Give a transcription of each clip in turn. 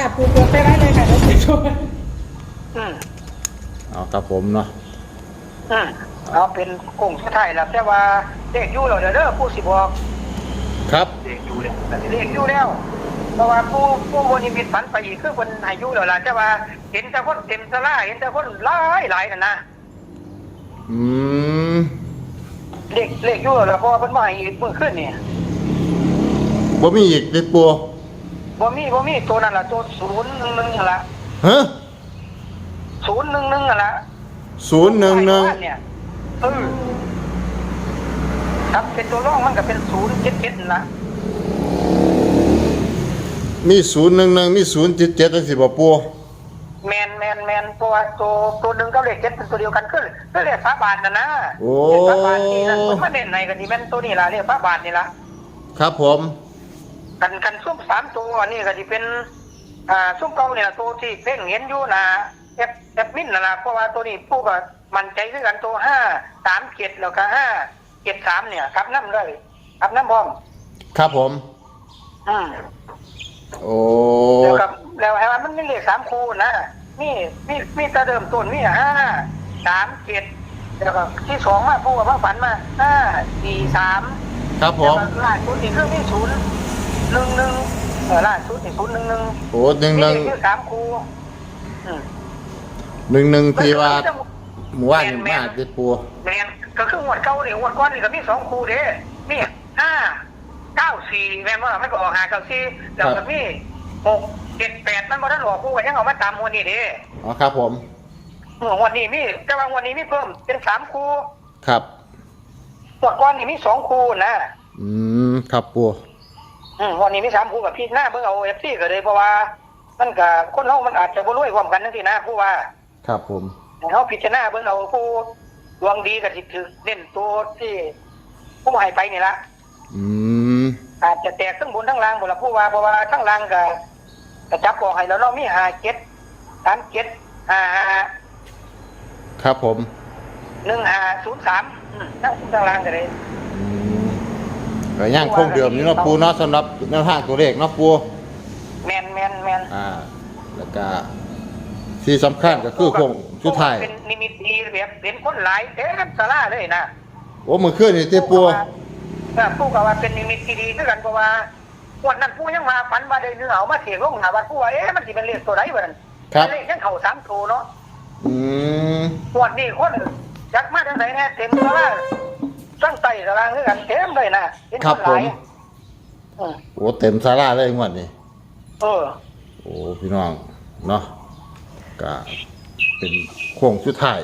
ค่ะปูเปิดไปได้เลยค่ะเดี๋ยวจะช่วยอืมเอาครับผมเนาะอืมเอาเป็นกงสุดท้ายแล้วแต่ว่าเด็กอยู่แล้วเด้อเด้อผู้สิบอกครับเด็กอยู่แล้วเด็กอยู่แล้วเพราะว่าผู้ผู้บนิมิตฝันไปอีกคือคนอายุแล้วล่ะแต่ว่าเห็นแต่คนเต็มสลาเห็นแต่คนหลายหลายนั่นนะอืมเด็กเด็กอยู่แล้วล่ะเพราะว่าเพิ่นมาให้อีกมื้อขึ้นนี่บ่มีอีกติปู บ่มีบ่มีตัวนั้นล่ะตัว011นั่นล่ะฮะ011นั่นล่ะศูนย์หนึ่งหนึ่งเนี่ยเออครับเป็นตัวร่องมันก็เป็น077นั่นล่ะมีศูนย์หนึ่งหนึ่งมีศูนย์เจ็ดเจ็ดจังสิบ่ปูแมนแมนแมนตัวตัวตัวหนึ่งกับเลขเจ็ดเป็นตัวเดียวกันคือคือเลขฟ้าบาทนะนะโอ้เลขฟ้าบาทนี่นะตัวมาเด่นไหนกันนี่แม่นตัวนี้ล่ะเลขฟ้าบาทนี่ล่ะครับผม กันกันซุ้มสามตัวนี่ก็ที่เป็นอ่าซุ้มเก่าเนี่ยตัวที่เพ่งเห็นอยู่นะแอปแอปมินนะนะเพราะว่าตัวนี้ผู้ก็มันใจคือกันตัวห้าสามเจ็ดแล้วก็ห้าเจ็ดสามเนี่ยครับน้ำเลยครับน้ำพร้อมครับผม อืมโอ้แล้วกับแล้วไอ้ว่ามันมีเลขสามคูนะมีมีมีแตะเดิมต้นมีห้าสามเจ็ดแล้วก็ที่สองมาพูดกับว่าฝันมาห้าสี่สามครับผมแล้วก็ล่าสุดนี่คือมีศูนย์ หนึ่งหนึ่งเออล่าสุดนี่ศูนย์หนึ่งหนึ่งโอ้หนึ่งมีหนึ่งเลขที่สามคูอืมหนึ่งหนึ่งที่ว่าหมู่ว่านนี่แม่นมาติปูแมนก็คือหวดเก้าเนี่ยหวดก้อนนี่ก็มีสองคูเด้มีห้าเก้าสี่แม่นว่าไม่ก็ออกหาเก้าสี่แล้วก็มีหกเจ็ดแปดมันบ่ได้หลอกคูกันยังเอามาตามมวลนี่เด้อ๋อครับผมเมื่อวันนี้มีแต่ว่าวันนี้มีเพิ่มเป็นสามคู่ครับหมดวันนี้มีสองคู่นะ อืม ครับปู อืมวันนี้มีสามคู่กับพี่หน้าเบิ่งเอาเอฟซีก็เลยเพราะว่า มันกับคนเฮามันอาจจะบ่รวยความกันจังซี่นะผู้ว่าครับผมให้เฮาพิจารณาเบิ่งเอาผู้ดวงดีก็สิถือเน้นตัวที่ผู้ให้ไปนี่ละอืมอาจจะแตกทั้งบนทั้งล่างบ่ล่ะผู้ว่าเพราะว่าทั้งล่างก็ก็จับออกให้แล้วเนาะมี5 7 3 7 5ครับผม1 5 0 3อืมทั้งบนทั้งล่างก็ได้อืม ก็ย่างคงเดิมนี่เนาะปูเนาะสำหรับแนวทางตัวเลขเนาะปูแม่นแม่นแม่นอ่า แล้วก็ที่สำคัญก็คือคงสุดท้ายเป็นนิมิตดีแบบเห็นคนหลายเต็มศาลาเลยนะโอ้มือขึ้นนี่ติปูเออผู้ก็ว่าเป็นนิมิตที่ดีด้วยกันเพราะว่าวันนั้นผู้ยังมาฝันมาได้เนื้อเอามาเสียงลงหาว่าผู้ว่าเอ๊ะมันสิเป็นเลขตัวไหนวะนั่นครับเลขยังเข่าสามตัวเนาะอืมวันนี้คนจักมาทางไหนแน่เต็มศาลา ตั้งไต่ศาลาคือกันเต็มเลยนะเห็นครัคบนหลายผมอืมโอ้เต็มศาลาเลยงวดนี้ เออ โอ้พี่น้องเนาะก็เป็นโค้งสุดท้าย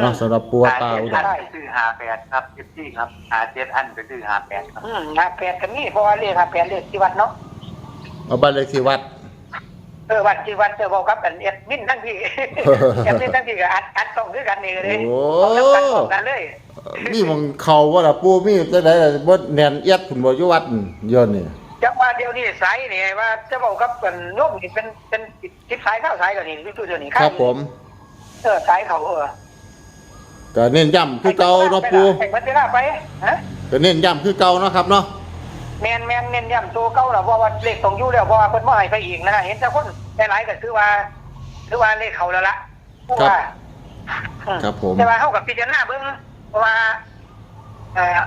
เนาะสำหรับปัวตาอุดหารเจ็ดอันก็คือหาแปดครับเอฟซีครับหาเจ็ดอันก็คือหาแปดครับ อืมหาแปดกันนี่เพราะว่าเลขหาแปดเลขที่วัดเนาะเอาบ้านเลขที่วัด เออวัดที่วัดเจอบอกกับอันเอ็ดมินทั้งที่ เอ็ดมินทั้งที่ก็อัดอัดส่งด้วยกันนี่เลยโอ้ส่งกันส่งกันเลยมีหมองเขาว่าล่ะปูมีจังได๋ล่ะบ่แน่นเอียดพุ่นบ่อยู่วัดย้อนนี่จังว่าเดียวนี้สายนี่ว่าจะบอกกับเป็นโยมนี่เป็นเป็นทิศสายเข้าสายกันนี่คือเดี๋ยวนี้ครับผมเออสายเขาเออก็เน้นย้ำคือเก่าเนาะปูแข่งพัฒนาไปฮะก็เน้นย้ำคือเก่าเนาะครับเนาะ แมนแมนเน้นย้ำตัวเก่าแล้วเพราะว่าเลขตรงอยู่แล้วเพราะว่าเพิ่นบ่ให้ไปอีกนะเห็นแต่คนหลายๆก็คือว่าคือว่าเลขเขาแล้วล่ะผู้ว่าอืมครับผมแต่ว่าเฮากับพิจารณาเบิ่งเพราะว่าเอ่อ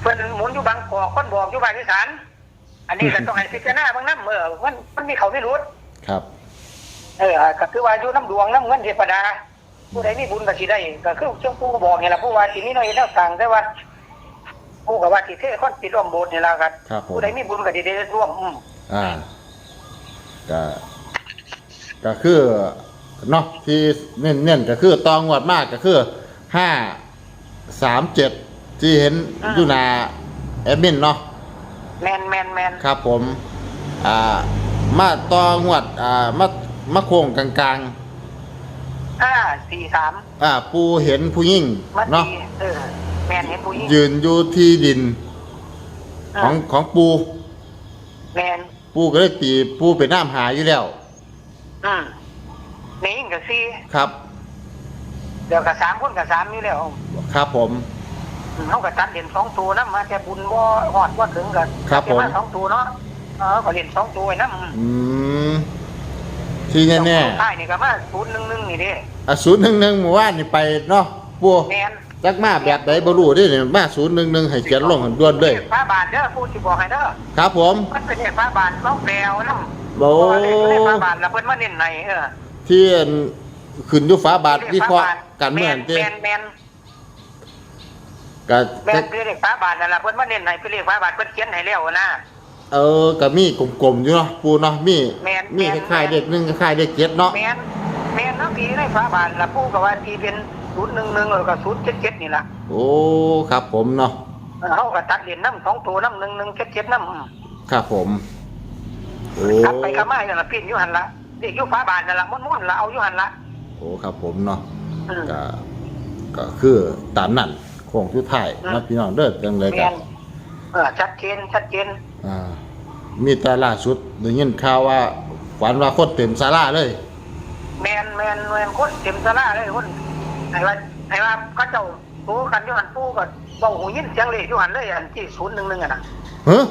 เพิ่นหมุนอยู่บางกอกคนบอกอยู่บางอีสานอันนี้ก็ต้องให้พิจารณาเบิ่งนำเออมันมันมีเขาไม่รู้ครับ เออก็คือว่าอยู่น้ำดวงน้ำเงินเทวดาผู้ใดมีบุญก็สิได้ก็คือเจ้าผู้ก็บอกนี่แหละผู้ว่าสิมีน้อยแนวต่างแต่ว่า ผู้ก็ว่าสิเทคนติดร่วมโบสถ์นี่แหละครับครับผม ผู้ใดมีบุญก็สิได้ร่วมอืมอ่าก็ก็คือเนาะที่เน้นๆก็คือตองวดมากก็คือห้าสามเจ็ดที่เห็นอยู่หนาแอดมินเนาะแมนแมนแมนครับผม อ่า มาตองวดอ่ามามาโค้งกลางห้าสี่สามๆ อ่า ปูเห็นผู้ยิ่งมาเนาะตีเออ แมนเห็นผู้หญิงยืนอยู่ที่ดินของของปูแมนปูก็เลยตีปูเป็นน้ำหาอยู่แล้วอืมนี่ยิ่งกับสี่ครับ เดี๋ยวกับสามคนกับสามอยู่แล้วครับผมอืมเขากับตัดเด่นสองตัวนะมาแต่บุญว่าหอดว่าถึงกันครับผมสองตัวเนาะเออก็เล่นสองตัวไว้นำอืมที่แน่ใต้นี่ก็มา011นี่เด้ๆอะศูนย์หนึ่งหนึ่งหมู่บ้านนี่ไปเนาะปูแม่น จักมาแบบใดบ่รู้เดิเนี่ยมาศูนย์หนึ่งหนึ่งให้เขียนลงกันด่วนเลยฟ้าบาทเด้อผู้สิบอกให้เด้อครับผม มันเป็นเลขฟ้าบาทต้องแปลวนำโอ้เพราะว่าเลขฟ้าบาทแล้วเพิ่นมาเน้นในเออที่อันขึ้นอยู่ฟ้าบาทวิเคราะห์กันเมืองแม่ที่นแม่นแม่นก็แม่นคือเลขฟ้าบาทนั่นล่ะเพิ่นมาเน้นในเป็นเลขฟ้าบาทเพิ่นเขียนให้แล้วนะ เออก็มีกลมๆอยู่เนาะปูเนาะมีแม่นมีแม่นคล้ายๆเด็กหนึ่งคล้ายๆเด็กเจ็ดเนาะ แม่นแม่นเนาะพี่ในฟ้าบาทล่ะผู้ก็ว่าที่เป็น 011แล้วก็077นี่ล่ะโอ้ครับผมเนาะเออเฮาก็ตัดเหรียญนำสองตัวนำ1177นำครับผมโอ้กลับไปกลับมานั่นล่ะปิ้นอยู่หั่นล่ะเด็กอยู่ฟ้าบาทนั่นล่ะม่วนๆล่ะเอาอยู่หั่นล่ะโอ้ครับผมเนาะอืม ก็ก็คือตามนั้นโค้งสุดท้ายอืม นะพี่น้องเด้อจังเลยกัแม่นนเออชัดเจนชัดเจนอ่ามีแต่ล่าสุดได้ยินข่าวว่าฝันว่าคนเต็มศาลาเลย แม่นแม่นแม่นคนเต็มศาลาเลยคน ไอ้ว่าไอ้ว่าเขาเจ้าปูกันอยู่หั่นปูก็เว้าหูยินเสียงเลขอยู่หั่นเลยอันที่011อะนะเฮ้อ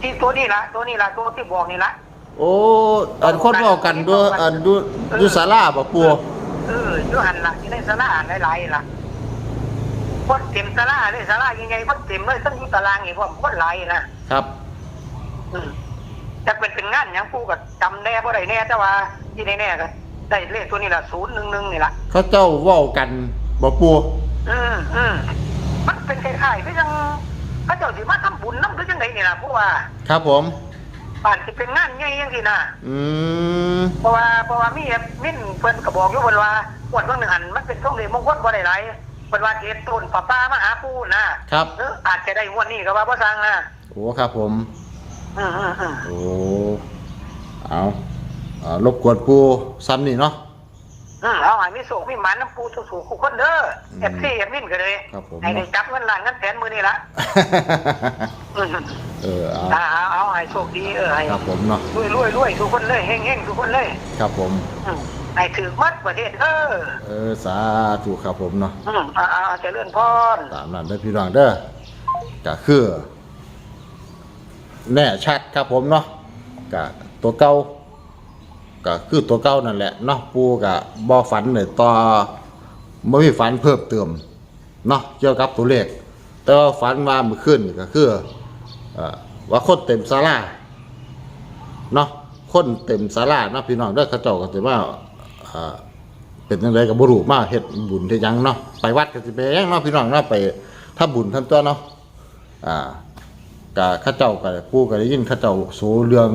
ที่ตัวนี้ละตัวนี้ละตัวที่บอกนี่ละโอ้อันคนเว้ากันด้วยอันดูดูศาลาบ่ปัวเอออยู่หันละที่ในสลาหลายๆล่ะคนเต็มสลาเลยสลายังไงคนเต็มเลยต้องอยู่ตารางอีกว่าคนหลายนะครับอืมแต่เป็นเป็นงานหยังปูก็จำแน่บ่ได้แน่แต่ว่าที่แน่ๆก็ ได้เลขตัวนี้ละศูนย์หนึ่งหนึ่งนี่ละเขาเจ้าเว้ากันบ่ปัวอืมอืมมันเป็นคล้ายๆก็ยังเขาเจ้าสิมาทำบุญน้ำหรือยังไงนี่ล่ะเพราะว่าครับผมบ้านสิเป็นงานใหญ่ยังสินะอืมเพราะว่าเพราะว่ามีแอปมิ่นเพิ่นก็บอกอยู่เพิ่นว่าปวดเบิ่งหนึ่งหันมันเป็นช่วงเลขมงคลบ่ได้หลายเพิ่นว่าเฮ็ดต้นป้าป้ามาหาปู่นะครับเอออาจจะได้งวดนี้ก็ว่าบ่สั่งนะโอ้ครับผม อืมอืมอืมโอ้เอา อ่ารบกวนปูซ้ำนี่เนาะ อืมเอาให้มีโศกมีหมานน้ำปูสู่สู่คู่คนเด้ออืมเอฟซีเอฟมินก็เลยครับผม ให้ได้จับเงินล้านเงินแสนมื้อนี้ละอืมเออเอาอ่าเอาเอาให้โชคดีเออให้ครับผมเนาะรวยรวยรวยทุกคนเลยเฮงเฮงทุกคนเลยครับผม อืมให้ถือมัดประเทศเออเออสาธุครับผมเนาะ อืมอ่าอ่าเจริญพร ตามนั้นเด้อพี่น้องเด้อก็คือ แน่ชัดครับผมเนาะก็ตัวเก่า ก็คือตัวเก่านั่นแหละเนาะปูก็บ่ฝันเลยต่อบ่มีฝันเพิ่มเติมเนาะเกี่ยวกับตัวเลข แต่ว่าฝันว่าเมื่อคืนนี่ก็คืออว่าคนเต็มศาลาเนาะคนเต็มศาลาเนาะพี่น้องเด้อเขาเจ้าก็สิว่าเป็นจังไดก็บ่รู้มาเฮ็ดบุญเฮ็ดยังเนาะไปวัดก็สิไปยังเนาะพี่น้องเนาะไปทำบุญทำตัวเนาะอ่าก็เขาเจ้าก็ปู่ก็ได้ยินเขาเจ้าโสเรื่อง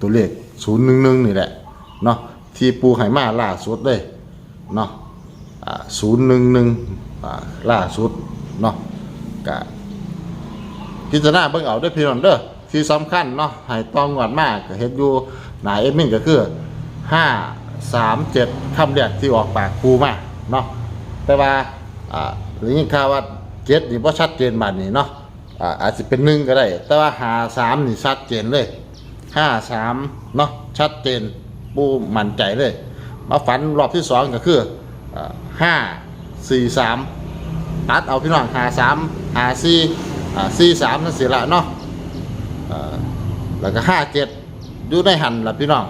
ตัวเลข011นี่แหละ เนาะที่ปู่ให้มาล่าสุดเลยเนาะอ่า011อ่าล่าสุดเนาะก็พิจารณาเบิ่งเอาด้อพี่น้องเด้อที่สำคัญเนาะให้ต้องงวดมากเฮ็ดอยู่หนาเอดมินก็คือห้าสามเจ็ดคำแรกที่ออกปากครูมาเนาะแต่ว่าหรือยิ่งข่าวว่าเจ็ดนี่เพอชัดเจนบัดนี้เนาะอาจจะเป็นหนึ่งก็ได้ แต่ว่าหาสามนี่ชัดเจนเลยห้าสามเนาะชัดเจน ปูมั่นใจเลย มาฝันรอบที่สองก็คือห้าสี่สามตัดเอาพี่น้องหาสามหาสี่สี่สามนั่นสิละเนาะแล้วก็ห้าเจ็ดอยู่ในหันละพี่น้อง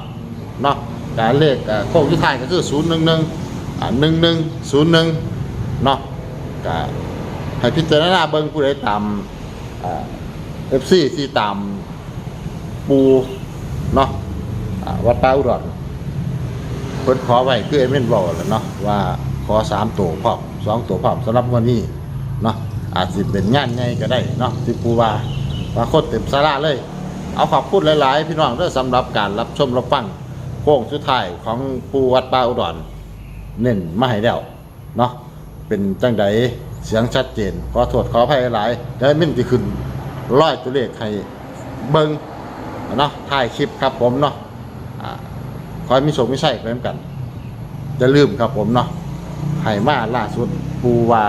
เนาะการเลขโค้งที่ท้ายก็คือ0 1 1อ่า1 1 0 1เนาะก็ให้พิจารณาเบิ่งผู้ใดตามเอ่า FC ที่ตามปูเนาะ วัดป่าอุดรเพิ่นขอไว้คือเอเมนบอกแล้วเนาะว่าขอ3ตัวพร้อม2ตัวพร้อมสำหรับวันนี้เนาะอาจสิเป็นงานใหญ่ก็ได้เนาะที่ปูว่าว่าคนเต็มศาลาเลย เอาขอบคุณหลาย ๆ พี่น้องเด้อสำหรับการรับชมรับฟังโค้งสุดท้ายของปูวัดป่าอุดรเน้นมาให้แล้วเนาะเป็นจังใดเสียงชัดเจน ขอโทษขออภัยหลายเดี๋ยวมิ่นที่ขึ้นร้อยตัวเลขให้เบิงเนาะถ่ายคลิปครับผมเนาะ อ่าขอให้มีโชคมีชัยไปเหมือนกันอย่าลืมครับผมเนาะให้มาล่าสุดปูวา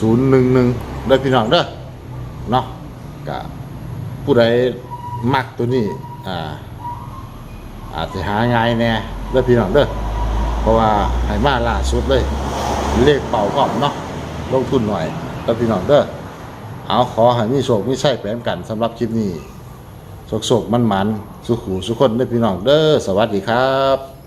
ศูนย์หนึ่งหนึ่งเด้อพี่น้องเด้อเนาะกะผู้ใดมักตัวนี้อ่าอาจจะหาง่ายแน่เด้อพี่น้องเด้อเพราะว่าให้มาล่าสุดเลย เลขเป่าพร้อมเนาะลงทุนหน่อยเด้อพี่น้องเด้อเอาขอให้มีโชคมีชัยแปมกันสำหรับคลิปนี้ โศกๆมันๆสุขูสุขคนเด้อพี่น้องเด้อสวัสดีครับ